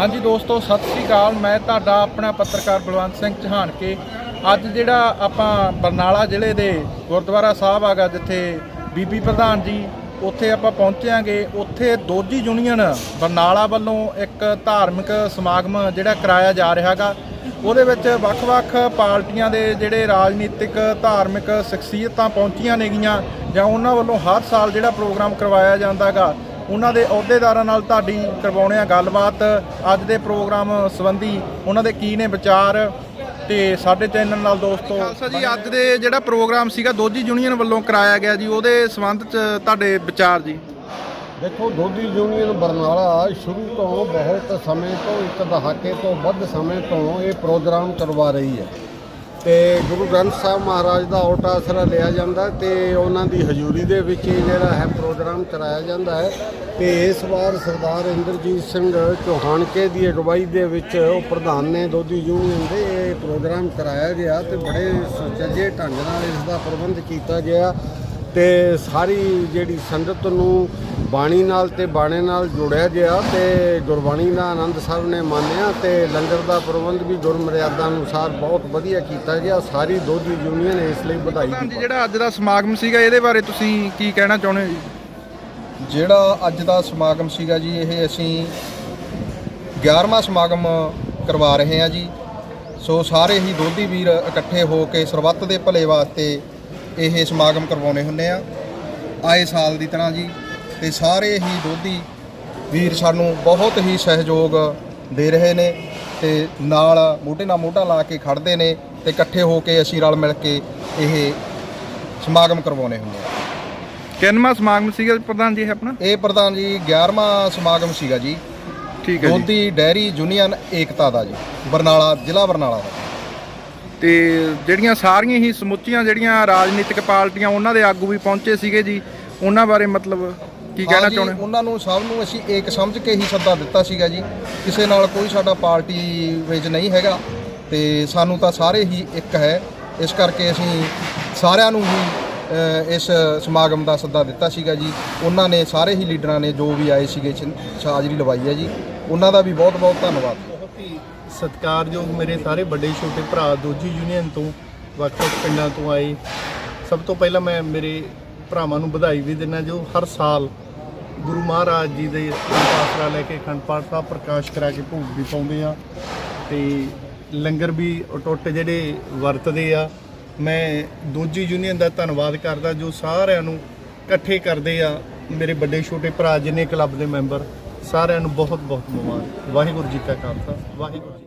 ਹਾਂਜੀ ਦੋਸਤੋ, ਸਤਿ ਸ੍ਰੀ ਅਕਾਲ। ਮੈਂ ਤੁਹਾਡਾ ਆਪਣਾ ਪੱਤਰਕਾਰ ਬਲਵੰਤ ਸਿੰਘ ਚਹਾਨਕੇ ਅੱਜ ਜਿਹੜਾ ਆਪਾਂ ਬਰਨਾਲਾ ਜ਼ਿਲ੍ਹੇ ਦੇ ਗੁਰਦੁਆਰਾ ਸਾਹਿਬ ਆਗਾ ਜਿੱਥੇ ਬੀਬੀ ਪ੍ਰਧਾਨ ਜੀ, ਉੱਥੇ ਆਪਾਂ ਪਹੁੰਚਿਆਂਗੇ। ਉੱਥੇ ਦੋਜੀ ਯੂਨੀਅਨ ਬਰਨਾਲਾ ਵੱਲੋਂ ਇੱਕ ਧਾਰਮਿਕ ਸਮਾਗਮ ਜਿਹੜਾ ਕਰਾਇਆ ਜਾ ਰਿਹਾਗਾ ਉਹਦੇ ਵਿੱਚ ਵੱਖ-ਵੱਖ ਪਾਰਟੀਆਂ ਦੇ ਜਿਹੜੇ ਰਾਜਨੀਤਿਕ, ਧਾਰਮਿਕ ਸ਼ਖਸੀਅਤਾਂ ਪਹੁੰਚੀਆਂ ਨੇਗੀਆਂ, ਜਾਂ ਉਹਨਾਂ ਵੱਲੋਂ ਹਰ ਸਾਲ ਜਿਹੜਾ ਪ੍ਰੋਗਰਾਮ ਕਰਵਾਇਆ ਜਾਂਦਾਗਾ ਉਹਨਾਂ ਦੇ ਅਹੁਦੇਦਾਰਾਂ ਨਾਲ ਤੁਹਾਡੀ ਕਰਵਾਉਣੇ ਆ ਗੱਲਬਾਤ। ਅੱਜ ਦੇ ਪ੍ਰੋਗਰਾਮ ਸੰਬੰਧੀ ਉਹਨਾਂ ਦੇ ਕੀ ਨੇ ਵਿਚਾਰ ਤੇ ਸਾਡੇ ਚੈਨਲ ਨਾਲ ਦੋਸਤੋ ਖਾਲਸਾ ਜੀ ਅੱਜ ਦੇ ਜਿਹੜਾ ਪ੍ਰੋਗਰਾਮ ਸੀਗਾ ਦੋਜੀ ਯੂਨੀਅਨ ਵੱਲੋਂ ਕਰਾਇਆ ਗਿਆ ਜੀ ਉਹਦੇ ਸੰਬੰਧ ਚ ਤੁਹਾਡੇ ਵਿਚਾਰ ਜੀ। ਦੇਖੋ ਦੋਦੀ ਯੂਨੀਅਨ ਬਰਨਾਲਾ ਸ਼ੁਰੂ ਤੋਂ ਬਹੁਤ ਸਮੇਂ ਤੋਂ ਇੱਕ ਦਹਾਕੇ ਤੋਂ ਵੱਧ ਸਮੇਂ ਤੋਂ ਇਹ ਪ੍ਰੋਗਰਾਮ ਕਰਵਾ ਰਹੀ ਹੈ। ਤੇ ਗੁਰੂ ਗ੍ਰੰਥ ਸਾਹਿਬ ਮਹਾਰਾਜ ਦਾ ਓਟ ਆਸਰਾ ਲਿਆ ਜਾਂਦਾ ਤੇ ਉਹਨਾਂ ਦੀ ਹਜ਼ੂਰੀ ਦੇ ਵਿੱਚ ਇਹ ਜਿਹੜਾ ਹੈ ਪ੍ਰੋਗਰਾਮ ਕਰਾਇਆ ਜਾਂਦਾ ਹੈ। ਤੇ ਇਸ ਵਾਰ ਸਰਦਾਰ ਇੰਦਰਜੀਤ ਸਿੰਘ ਚੌਹਾਨਕੇ ਦੀ ਅਗਵਾਈ ਦੇ ਵਿੱਚ ਉਹ ਪ੍ਰਧਾਨ ਨੇ ਦੋਦੀ ਯੂਨੀਅਨ ਦੇ ਇਹ ਪ੍ਰੋਗਰਾਮ ਕਰਾਇਆ ਗਿਆ ਤੇ ਬੜੇ ਸੁਚੱਜੇ ਢੰਗ ਨਾਲ ਇਸ ਦਾ ਪ੍ਰਬੰਧ ਕੀਤਾ ਗਿਆ ਤੇ ਸਾਰੀ ਜਿਹੜੀ ਸੰਗਤ ਨੂੰ ਬਾਣੀ ਨਾਲ ਤੇ ਬਾਣੇ ਨਾਲ ਜੋੜਿਆ ਗਿਆ ਤੇ ਗੁਰਬਾਣੀ ਦਾ ਆਨੰਦ ਸਾਹਿਬ ਨੇ ਮਾਨਿਆ ਤੇ ਲੰਗਰ ਦਾ ਪ੍ਰਬੰਧ ਵੀ ਗੁਰਮਰਿਆਦਾ ਅਨੁਸਾਰ ਬਹੁਤ ਵਧੀਆ ਕੀਤਾ ਗਿਆ। ਸਾਰੀ ਦੋਜੀ ਯੂਨੀਅਨ ਇਸ ਲਈ ਵਧਾਈ ਪ੍ਰਧਾਨ ਦੀ ਜੀ ਜਿਹੜਾ ਅੱਜ ਦਾ ਸਮਾਗਮ ਸੀਗਾ ਇਹਦੇ ਬਾਰੇ ਤੁਸੀਂ ਕੀ ਕਹਿਣਾ ਚਾਹੁੰਦੇ ਹੋ ਜੀ? ਜਿਹੜਾ ਅੱਜ ਦਾ ਸਮਾਗਮ ਸੀਗਾ ਜੀ ਇਹ ਅਸੀਂ 11ਵਾਂ ਸਮਾਗਮ ਕਰਵਾ ਰਹੇ ਹਾਂ ਜੀ। ਸੋ ਸਾਰੇ ਹੀ ਦੋਧੀ ਵੀਰ ਇਕੱਠੇ ਹੋ ਕੇ ਸਰਬੱਤ ਦੇ ਭਲੇ ਵਾਸਤੇ ਇਹ ਸਮਾਗਮ ਕਰਵਾਉਣੇ ਹੁੰਦੇ ਆ ਆਏ ਸਾਲ ਦੀ ਤਰ੍ਹਾਂ ਜੀ ਤੇ ਸਾਰੇ ਹੀ ਦੋਧੀ ਵੀਰ ਸਾਨੂੰ ਬਹੁਤ ਹੀ ਸਹਿਯੋਗ ਦੇ ਰਹੇ ਨੇ ਤੇ ਨਾਲ ਮੋਢੇ ਨਾਲ ਮੋਢਾ ਲਾ ਕੇ ਖੜਦੇ ਨੇ ਤੇ ਇਕੱਠੇ ਹੋ ਕੇ ਅਸੀਂ ਰਲ ਮਿਲ ਕੇ ਇਹ ਸਮਾਗਮ ਕਰਵਾਉਣੇ ਹੁੰਦੇ ਆ ਕਿੰਨਵਾਂ ਸਮਾਗਮ ਸੀਗਾ ਪ੍ਰਧਾਨ ਜੀ ਇਹ ਆਪਣਾ? ਇਹ ਪ੍ਰਧਾਨ ਜੀ 11ਵਾਂ ਸਮਾਗਮ ਸੀਗਾ ਜੀ। ਠੀਕ ਹੈ ਜੀ। ਦੋਦੀ ਡੈਰੀ ਯੂਨੀਅਨ ਏਕਤਾ ਦਾ ਜੀ ਬਰਨਾਲਾ ਜ਼ਿਲ੍ਹਾ ਬਰਨਾਲਾ ਦਾ। ਤੇ ਜਿਹੜੀਆਂ ਸਾਰੀਆਂ ਹੀ ਸਮੁੱਚੀਆਂ ਜਿਹੜੀਆਂ ਰਾਜਨੀਤਿਕ ਪਾਰਟੀਆਂ ਉਹਨਾਂ ਦੇ ਆਗੂ ਵੀ ਪਹੁੰਚੇ ਸੀਗੇ ਜੀ ਉਹਨਾਂ ਬਾਰੇ ਮਤਲਬ ਕੀ ਕਹਿਣਾ ਹਾਂ ਜੀ, ਚਾਹੁੰਦੇ ਹੋ? ਉਹਨਾਂ ਨੂੰ ਸਭ ਨੂੰ ਅਸੀਂ ਏਕ ਸਮਝ ਕੇ ਹੀ ਸੱਦਾ ਦਿੱਤਾ ਸੀਗਾ ਜੀ। ਕਿਸੇ ਨਾਲ ਕੋਈ ਸਾਡਾ ਪਾਰਟੀ ਵਿੱਚ ਨਹੀਂ ਹੈਗਾ ਤੇ ਸਾਨੂੰ ਤਾਂ ਸਾਰੇ ਹੀ ਇੱਕ ਹੈ। ਇਸ ਕਰਕੇ ਅਸੀਂ ਸਾਰਿਆਂ ਨੂੰ ਹੀ ਅ, ਇਸ ਸਮਾਗਮ ਦਾ ਸੱਦਾ ਦਿੱਤਾ ਸੀਗਾ ਜੀ। ਉਹਨਾਂ ਨੇ ਸਾਰੇ ਹੀ ਲੀਡਰਾਂ ਨੇ ਜੋ ਵੀ ਆਏ ਸੀਗੇ ਛ- ਹਾਜ਼ਰੀ ਲਵਾਈ ਹੈ ਜੀ। ਉਹਨਾਂ ਦਾ ਵੀ ਬਹੁਤ ਬਹੁਤ ਧੰਨਵਾਦ। ਬਹੁਤ ਹੀ ਸਤਿਕਾਰਯੋਗ ਮੇਰੇ ਸਾਰੇ ਵੱਡੇ ਛੋਟੇ ਭਰਾ ਦੂਜੀ ਯੂਨੀਅਨ ਤੋਂ ਵੱਖ-ਵੱਖ ਪਿੰਡਾਂ ਤੋਂ ਆਏ। ਸਭ ਤੋਂ ਪਹਿਲਾਂ ਮੈਂ ਮੇਰੇ ਭਰਾਵਾਂ ਨੂੰ ਵਧਾਈ ਵੀ ਦਿੰਦਾ ਜੋ ਹਰ ਸਾਲ ਗੁਰੂ ਮਹਾਰਾਜ ਜੀ ਦੇ ਆਸਰਾ ਲੈ ਕੇ ਅਖੰਡ ਪਾਠ ਸਾਹਿਬ ਪ੍ਰਕਾਸ਼ ਕਰਾ ਕੇ ਭੋਗ ਵੀ ਪਾਉਂਦੇ ਆ ਤੇ ਲੰਗਰ ਵੀ ਟੁੱਟ ਜਿਹੜੇ ਵਰਤਦੇ ਆ। ਮੈਂ ਦੂਜੀ ਯੂਨੀਅਨ ਦਾ ਧੰਨਵਾਦ ਕਰਦਾ ਜੋ ਸਾਰਿਆਂ ਨੂੰ ਇਕੱਠੇ ਕਰਦੇ ਆ, ਮੇਰੇ ਵੱਡੇ ਛੋਟੇ ਭਰਾ ਜਿੰਨੇ ਕਲੱਬ ਦੇ ਮੈਂਬਰ, ਸਾਰਿਆਂ ਨੂੰ ਬਹੁਤ ਬਹੁਤ ਮੁਬਾਰਕ। ਵਾਹਿਗੁਰੂ ਜੀ ਕਾ ਖਾਲਸਾ, ਵਾਹਿਗੁਰੂ ਜੀ